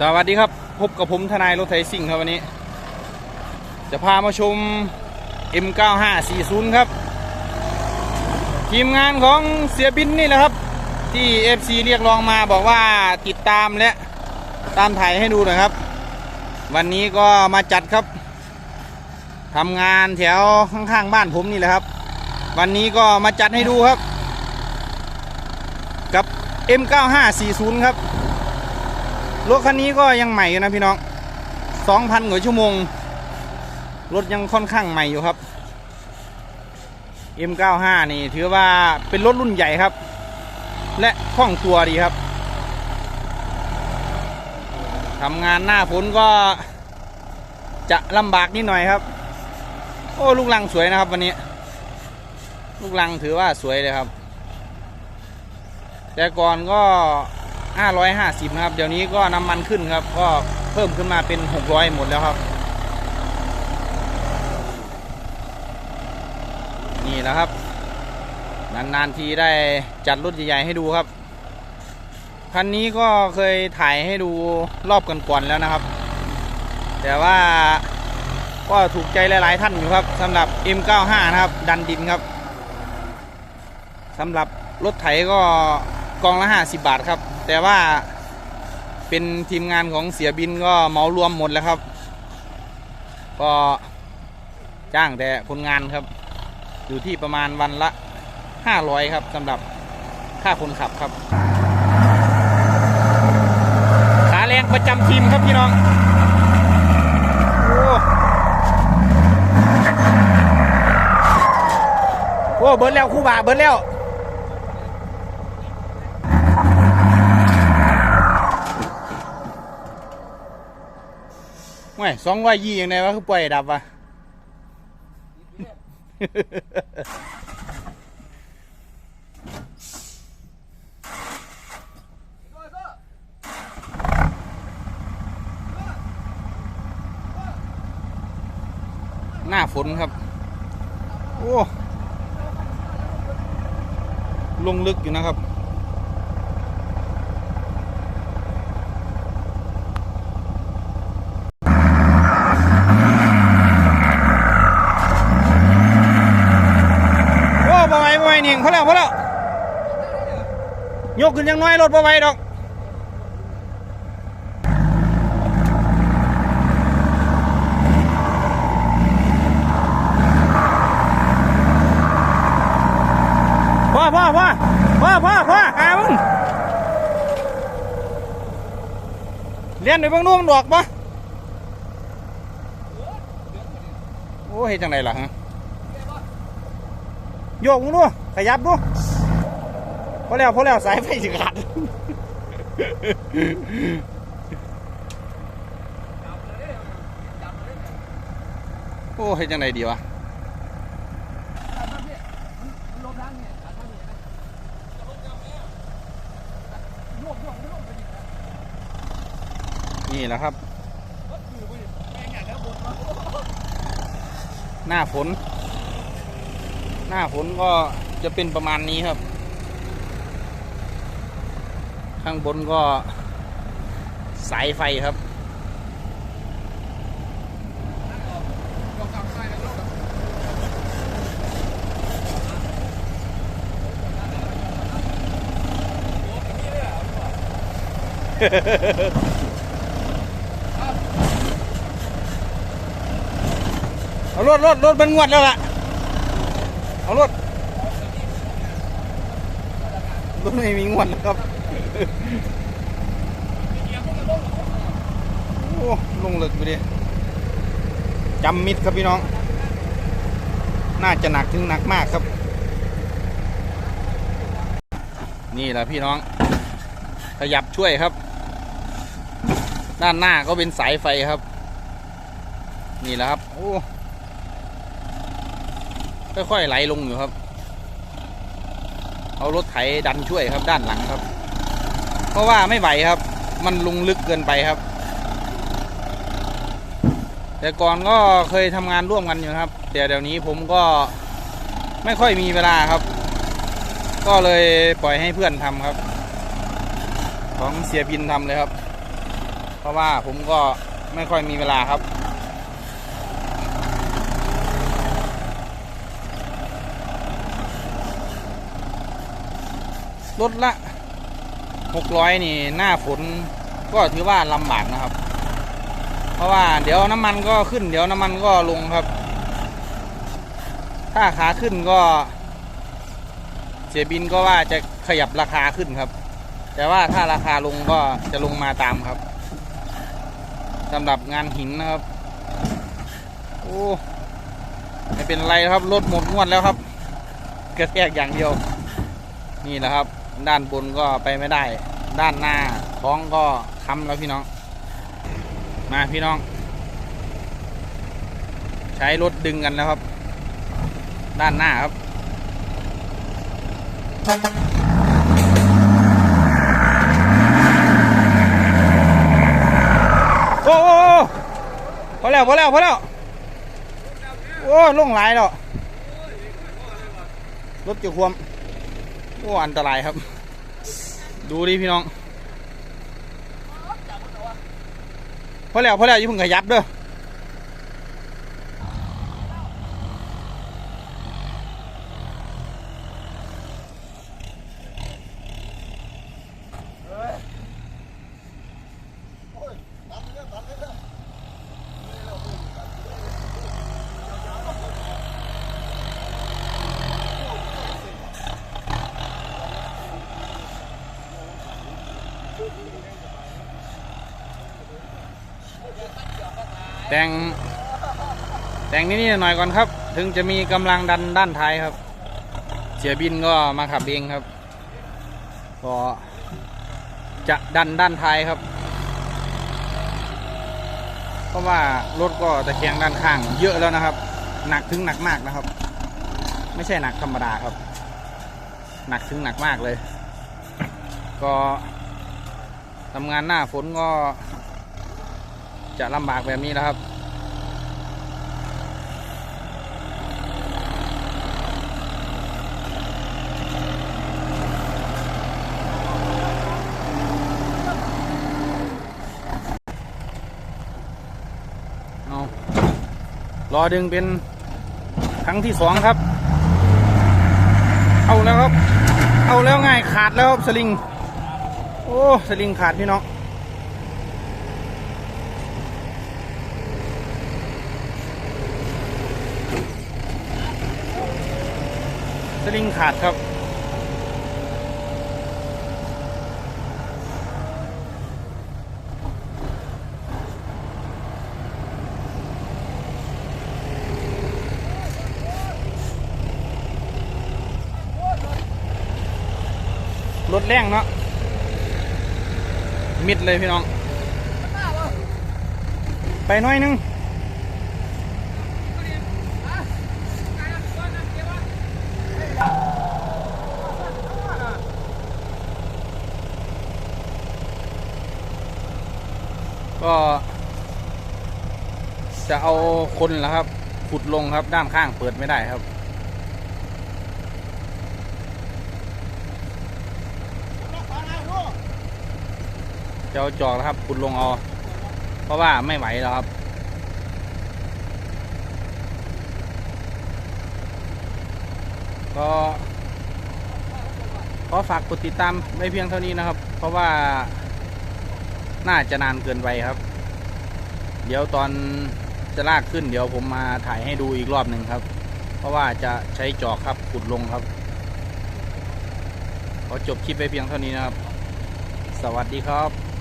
สวัสดีครับ พบกับผมทนายรถไถซิ่งครับวันนี้ จะพามาชม M9540 ครับ ทีมงานของเสียบินนี่แหละครับ ที่ FC เรียกร้องมาบอกว่าติดตามและตามถ่ายให้ดูหน่อยครับ วันนี้ก็มาจัดครับทำงานแถวข้างๆบ้านผมนี่แหละครับ วันนี้ก็มาจัดให้ดูครับ กับ M9540 ครับ รถคันนี้ก็ยังใหม่อยู่นะพี่น้อง2,000กว่าชั่วโมง รถยังค่อนข้างใหม่อยู่ครับ M95 นี่ถือว่าเป็นรถรุ่นใหญ่ครับ และคล่องตัวดีครับทำงานหน้าฝนก็จะลำบากนิดหน่อยครับ โอ้ลูกลังสวยนะครับวันนี้ ลูกลังถือว่าสวยเลยครับ แต่ก่อนก็ 550ครับ เดี๋ยวนี้ก็น้ำมันขึ้นครับ ก็เพิ่มขึ้นมาเป็น 600 หมดแล้วครับ นี่แหละครับ นานๆทีได้จัดรถใหญ่ๆให้ดูครับ คันนี้ก็เคยถ่ายให้ดูรอบก่อนๆแล้วนะครับ แต่ว่าก็ถูกใจหลายๆท่านอยู่ครับสำหรับ M95 นะครับ ดันดินครับสำหรับรถไถก็กองละ 50 บาทครับ แต่ว่าเป็นทีมงานของเสียบินก็เมารวมหมดแล้วครับ ก็จ้างแต่คนงานครับ อยู่ที่ประมาณวันละ 500 ครับสำหรับค่าคนขับครับ ขาแรงประจำทีมครับพี่น้องโอ้โอ้เบิร์ดแล้วคู่บ่าเบิร์ดแล้ว ไม่สองร้อยยี่ยังไงวะคือปล่อยดับวะหน้าฝนครับ โอ้ ลงลึกอยู่นะครับ โอ้บ่ไหวบ่ไหวนี่ พอแล้วพอแล้วยกขึ้นยังน้อยรถบ่ไหวดอกพ่อพ่อพ่อพ่อพ่อพ่อหามึงเรียนไปเบิ่งนู่มันดอกปะโอ้เฮ็ดจังไดล่ะฮะโยกมึงดู ขยับดูพอแล้วพอแล้วสายไฟสิขาดโอ้เฮ็ดจังไดดีวะนี่แหละครับ หน้าฝน หน้าฝนก็ จะเป็นประมาณนี้ครับ ข้างบนก็สายไฟครับ เอารถรถรถมันงวดแล้วล่ะ เอารถรถ ไม่มีงวดแล้วครับ โอ้ลงเลึกไปดิจำมิดครับพี่น้อง น่าจะหนักถึงหนักมากครับ นี่แหละพี่น้อง ขยับช่วยครับ ด้านหน้าก็เป็นสายไฟครับ นี่แหละครับ โอ้ ค่อยๆไหลลงอยู่ครับ เอารถไถดันช่วยครับด้านหลังครับ เพราะว่าไม่ไหวครับ มันลงลึกเกินไปครับ แต่ก่อนก็เคยทำงานร่วมกันอยู่ครับ แต่เดี๋ยวนี้ผมก็ไม่ค่อยมีเวลาครับ ก็เลยปล่อยให้เพื่อนทำครับ ของเสียบินทำเลยครับ เพราะว่าผมก็ไม่ค่อยมีเวลาครับ รถละหกร้อยนี่หน้าฝนก็ถือว่าลำบากนะครับ เพราะว่าเดี๋ยวน้ำมันก็ขึ้น เดี๋ยวน้ำมันก็ลงครับ ถ้าขาขึ้นก็เสียบินก็ว่าจะขยับราคาขึ้นครับ แต่ว่าถ้าราคาลงก็จะลงมาตามครับสำหรับงานหินนะครับ โอ้ไม่เป็นไรครับรถหมดงวดแล้วครับกระแทกอย่างเดียว นี่แหละครับ ด้านบนก็ไปไม่ได้ ด้านหน้าท้องก็ค้ำแล้วพี่น้อง มาพี่น้อง ใช้รถดึงกันแล้วครับ ด้านหน้าครับโอ้โอ้โอ้พอแล้วพอแล้วพอแล้วโอ้ลงหลายแล้วรถจะควม โอ้อันตรายครับ ดูดิพี่น้องพอแล้วพอแล้วยิ่งขยับเด้อ แต่งแต่งนิดๆหน่อยก่อนครับ ถึงจะมีกำลังดันด้านท้ายครับ เสียบินก็มาขับเองครับ ก็จะดันด้านท้ายครับ เพราะว่ารถก็ตะแคงด้านข้าง เยอะแล้วนะครับ หนักถึงหนักมากนะครับ ไม่ใช่หนักธรรมดาครับ หนักถึงหนักมากเลย ก็ ทำงานหน้าฝนก็จะลำบากแบบนี้แล้วครับ เอารอดึงเป็นครั้งที่สองครับ เอาแล้วครับ เอาแล้วไงขาดแล้วครับสลิง โอ้สลิงขาดพี่น้องสลิงขาดครับรถแรงเนาะ มิดเลยพี่น้อง ไปน้อยนึงก็จะเอาคนแล้วครับ ขุดลงครับด้านข้างเปิดไม่ได้ครับ จะเอาจอกนะครับขุดลงเอาเพราะว่าไม่ไหวแล้วครับก็ขอฝากกดติดตามไม่เพียงเท่านี้นะครับ เพราะว่าน่าจะนานเกินไปครับ เดี๋ยวตอนจะลากขึ้น เดี๋ยวผมมาถ่ายให้ดูอีกรอบหนึ่งครับ เพราะว่าจะใช้จอกครับขุดลงครับ ขอจบคลิปไปเพียงเท่านี้นะครับ สวัสดีครับ